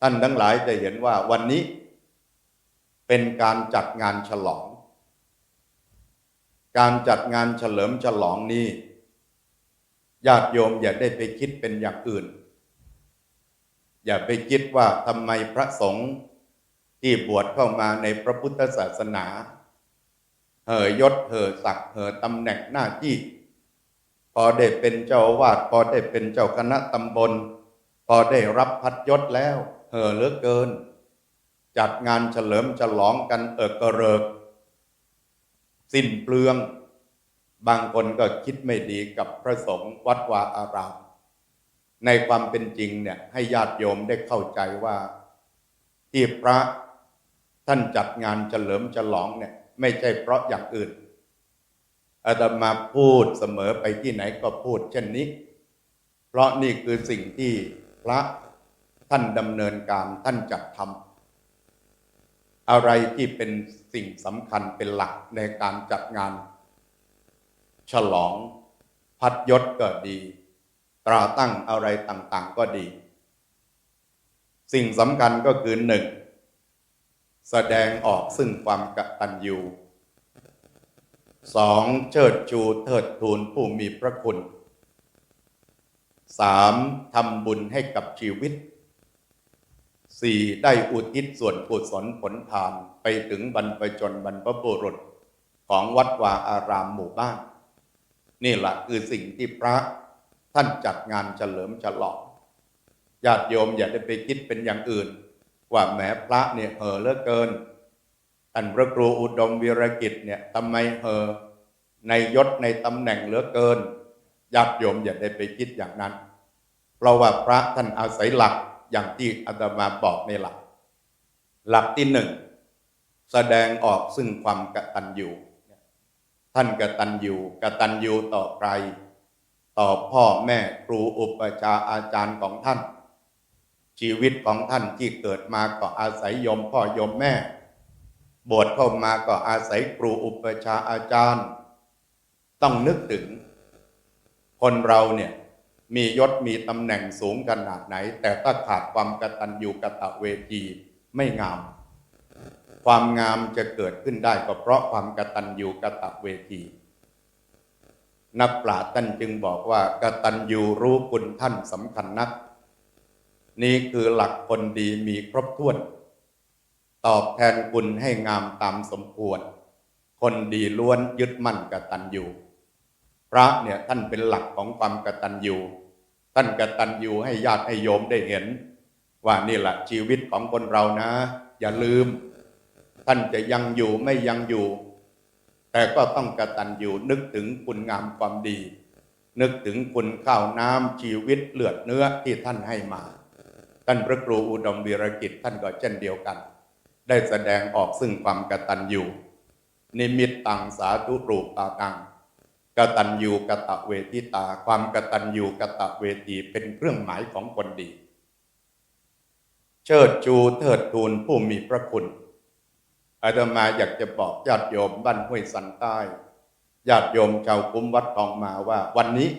ท่านทั้งหลายจะเห็นว่าวันนี้เป็นการจัดงานฉลอง การจัดงานเฉลิมฉลองนี้ญาติโยมอย่าได้ไปคิดเป็นอย่างอื่น อย่าไปคิดว่าทำไมพระสงฆ์ที่บวชเข้ามาในพระพุทธศาสนา เหอยศเหอศักดิ์เหอตำแหน่งหน้าที่ พอได้เป็นเจ้าอาวาดพอได้เป็นเจ้าคณะตำบล พอได้รับพัดยศแล้ว เห่อเหลือเกิน จัดงานเฉลิมฉลองกันเอิกกระเริก สิ้นเปลือง บางคนก็คิดไม่ดีกับพระสงฆ์วัดวาอาราม ในความเป็นจริงเนี่ยให้ญาติโยมได้เข้าใจว่าที่พระท่านจัดงานเฉลิมฉลองเนี่ยไม่ใช่เพราะอย่างอื่นอาตมาพูดเสมอไปที่ไหนก็พูดเช่นนี้ เพราะนี่คือสิ่งที่พระ ท่านดำเนินการท่านจัดทำอะไรที่เป็นสิ่งสำคัญเป็นหลักในการจัดงาน ฉลองพัดยศก็ดี ตราตั้งอะไรต่างๆก็ดี สิ่งสำคัญก็คือหนึ่ง แสดงออกซึ่งความกตัญญูสองเชิดชูเทิดทูนผู้มีพระคุณสามทำบุญให้กับชีวิต สี่ได้อุทิศส่วนกุศลผลทานไปถึงบรรพชนบรรพบุรุษของวัดวาอารามหมู่บ้าน นี่แหละคือสิ่งที่พระท่านจัดงานเฉลิมฉลองญาติโยมอย่าได้ไปคิดเป็นอย่างอื่น ว่าแหมพระเนี่ยเห่อเลือเกินท่านพระครูอุดมวีรกิจเนี่ยทำไมเห่อในยศในตำแหน่งเหลือเกินญาติโยมอย่าได้ไปคิดอย่างนั้น เพราะว่าพระท่านอาศัยหลัก อย่างที่อาตมาบอกในหลัก หลักที่หนึ่งแสดงออกซึ่งความกตัญญูท่านกตัญญูกตัญญูต่อใคร ต่อพ่อแม่ครูอุปชาอาจารย์ของท่าน ชีวิตของท่านที่เกิดมาก็อาศัยยมพ่อยมแม่ บวชเข้ามาก็อาศัยครูอุปชาอาจารย์ ต้องนึกถึง คนเราเนี่ย มียศมีตำแหน่งสูงขนาดไหน แต่ถ้าขาดความกตัญญูกะตะเวทีไม่งาม ความงามจะเกิดขึ้นได้ก็เพราะความกตัญญูกะตะเวที นักปราชญ์ท่านจึงบอกว่ากตัญญูรู้คุณท่านสำคัญนัก นี่คือหลักคนดีมีครบถ้วน ตอบแทนคุณให้งามตามสมควร คนดีล้วนยึดมั่นกตัญญู ระเนี่ยท่านเป็นหลักของความกตัญญูท่านกตัญญูให้ญาติให้โยมได้เห็น ว่านี่แหละชีวิตของคนเรานะ อย่าลืม ท่านจะยังอยู่ไม่ยังอยู่ แต่ก็ต้องกตัญญูนึกถึงคุณงามความดี นึกถึงคุณข้าวน้ำชีวิตเลือดเนื้อที่ท่านให้มาท่านพระครูอุดมวีรกิจท่านก็เช่นเดียวกัน ได้แสดงออกซึ่งความกตัญญูนิมิตตังสาธุรูปตาตัง กตัญญูกะตะเวทิตา ความกตัญญูกะตะเวทีเป็นเครื่องหมายของคนดี เชิดชูเทิดทูนผู้มีพระคุณอาตมาอยากจะบอกญาติโยมบ้านห้วยสันใต้ญาติโยมชาวคุ้มวัดทองมาว่าวันนี้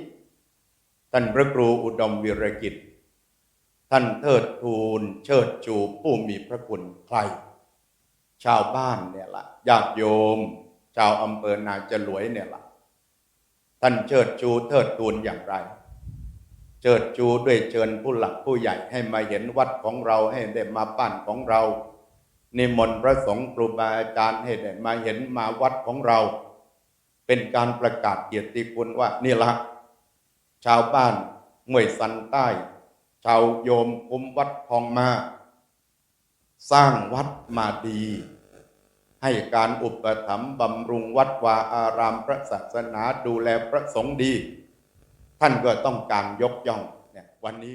ท่านพระครูอุดมวีรกิจ ท่านเทิดทูนเชิดชูผู้มีพระคุณใคร ชาวบ้านเนี่ยละญาติโยม ชาวอำเภอนาจรวยเนี่ยละ ท่านเชิดชูเทิดทูนอย่างไร เชิดชูด้วยเชิญผู้หลักผู้ใหญ่ให้มาเห็นวัดของเราให้ได้มาบ้านของเรา นิมนต์พระสงฆ์ครูบาอาจารย์ให้ได้มาเห็นมาวัดของเรา เป็นการประกาศเกียรติคุณว่านี่ละชาวบ้านมวยสันใต้ ชาวโยมคุมวัดทองมา สร้างวัดมาดี ให้การอุปถัมภ์บำรุงวัดวาอารามพระศาสนาดูแลพระสงฆ์ดี ท่านก็ต้องการยกย่องเนี่ยวันนี้